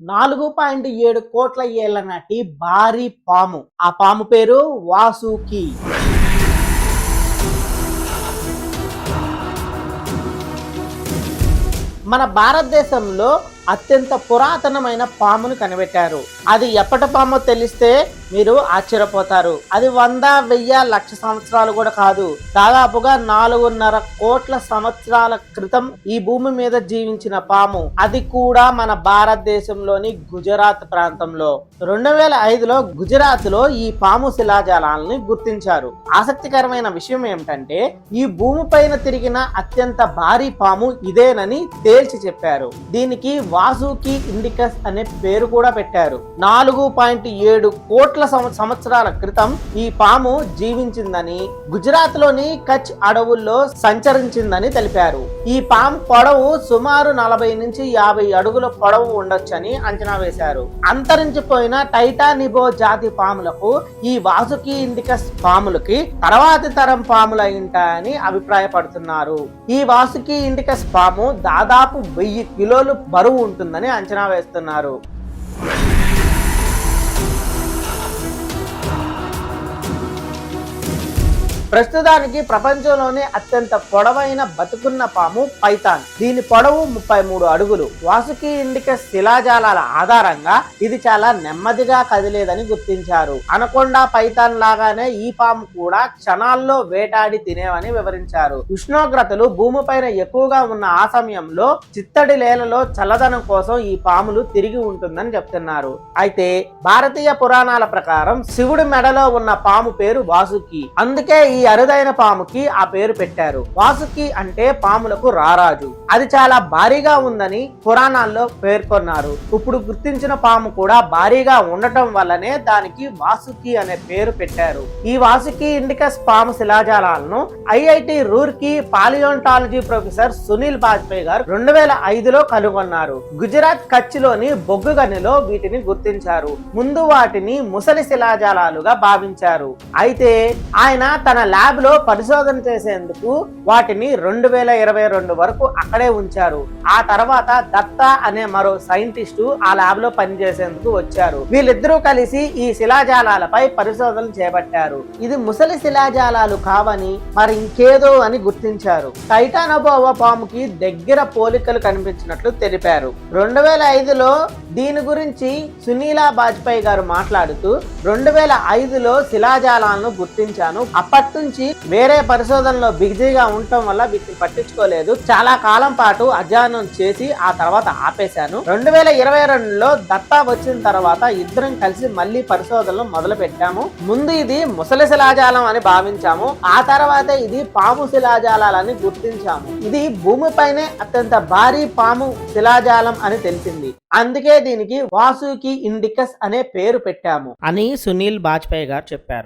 నాలుగు పాయింట్ ఏడు కోట్ల ఏళ్ళ నాటి భారీ పాము. ఆ పాము పేరు వాసుకి. మన భారతదేశంలో అత్యంత పురాతనమైన పామును కనిపెట్టారు. అది ఎప్పటి పామో తెలిస్తే మీరు ఆశ్చర్యపోతారు. అది వంద వెయ్యి లక్ష సంవత్సరాలు కూడా కాదు. దాదాపుగా నాలుగున్నర కోట్ల సంవత్సరాల క్రితం ఈ భూమి మీద జీవించిన పాము. అది కూడా మన భారతదేశంలోని గుజరాత్ ప్రాంతంలో. రెండు వేల ఐదులో గుజరాత్లో ఈ పాము శిలాజాలని గుర్తించారు. ఆసక్తికరమైన విషయం ఏమిటంటే ఈ భూమి పైన తిరిగిన అత్యంత భారీ పాము ఇదేనని తేల్చి చెప్పారు. దీనికి వాసుకి ఇండికస్ అనే పేరు కూడా పెట్టారు. నాలుగు పాయింట్ ఏడు కోట్ల కోట్ల సంవత్సరాల క్రితం ఈ పాము జీవించిందని గుజరాత్లోని కచ్ అడవుల్లో సంచరించిందని తెలిపారు. ఈ పాము పొడవు సుమారు నలభై నుంచి యాభై అడుగుల పొడవు ఉండొచ్చని అంచనా వేశారు. అంతరించిపోయిన టైటానిబో జాతి పాములకు ఈ వాసుకి ఇండికస్ పాములకి తర్వాతి తరం పాములు అయింటాయని అభిప్రాయపడుతున్నారు. ఈ వాసుకి ఇండికస్ పాము దాదాపు వెయ్యి కిలోలు బరువు ఉంటుందని అంచనా వేస్తున్నారు. ప్రస్తుతానికి ప్రపంచంలోనే అత్యంత పొడవైన బతుకున్న పాము పైథాన్. దీని పొడవు ముప్పై మూడు అడుగులు. వాసుకి ఇండిక శిలాజాలాల ఆధారంగా ఇది చాలా నెమ్మదిగా కదిలేదని గుర్తించారు. అనకొండ పైథాన్ లాగానే ఈ పాము కూడా క్షణాల్లో వేటాడి తినేవని వివరించారు. ఉష్ణోగ్రతలు భూమిపైన ఎక్కువగా ఉన్న ఆ సమయంలో చిత్తడి లేలలో చల్లదనం కోసం ఈ పాములు తిరిగి ఉంటుందని చెప్తున్నారు. అయితే భారతీయ పురాణాల ప్రకారం శివుడి మెడలో ఉన్న పాము పేరు వాసుకి. అందుకే ఈ అరుదైన పాముకి ఆ పేరు పెట్టారు. వాసుకి అంటే పాములకు రారాజు. అది చాలా భారీగా ఉందని పురాణాల్లో పేర్కొన్నారు. ఇప్పుడు గుర్తించిన పాము కూడా భారీగా ఉండటం వల్లనే దానికి వాసుకి అనే పేరు పెట్టారు. ఈ వాసుకి ఇండికస్ పాము శిలాజాలను IIT Roorkee paleontology professor Sunil Bajpai garu రెండు వేల ఐదులో కనుగొన్నారు. గుజరాత్ కచ్లోని బొగ్గు గనిలో వీటిని గుర్తించారు. ముందు వాటిని ముసలి శిలాజాలాలుగా భావించారు. అయితే ఆయన తన ల్యాబ్లో పరిశోధన చేసేందుకు వాటిని రెండు వేల ఇరవై రెండు వరకు అక్కడే ఉంచారు. ఆ తర్వాత దత్తా అనే మరో సైంటిస్టు ఆ ల్యాబ్లో పనిచేసేందుకు వచ్చారు. వీళ్ళిద్దరూ కలిసి ఈ శిలాజాలపై పరిశోధనలు చేపట్టారు. ఇది ముసలి శిలాజాలాలు కావని మరి ఇంకేదో అని గుర్తించారు. టైటానోబోవా పాముకి దగ్గర పోలికలు కనిపించినట్లు తెలిపారు. రెండు వేల ఐదులో దీని గురించి సునీలా బాజ్పేయి గారు మాట్లాడుతూ రెండు వేల ఐదులో శిలాజాలాలను గుర్తించాను. అప్పటి నుంచి వేరే పరిశోధనలో బిజీగా ఉండటం వల్ల వీటిని పట్టించుకోలేదు. చాలా కాలం పాటు అధ్యయనం చేసి ఆ తర్వాత ఆపేశాను. రెండు వేల ఇరవై రెండులో దత్తా వచ్చిన తర్వాత ఇద్దరం కలిసి మళ్ళీ పరిశోధనలు మొదలు పెట్టాము ముందు ఇది ముసలి శిలాజాలం అని భావించాము. ఆ తర్వాత ఇది పాము శిలాజాలని గుర్తించాము. ఇది భూమిపైనే అత్యంత భారీ పాము శిలాజాలం అని తెలిసింది. అందుకే దీనికి వాసుకి ఇండికస్ అనే పేరు పెట్టాము. అని సునీల్ బాజ్పేయి గారు చెప్పారు.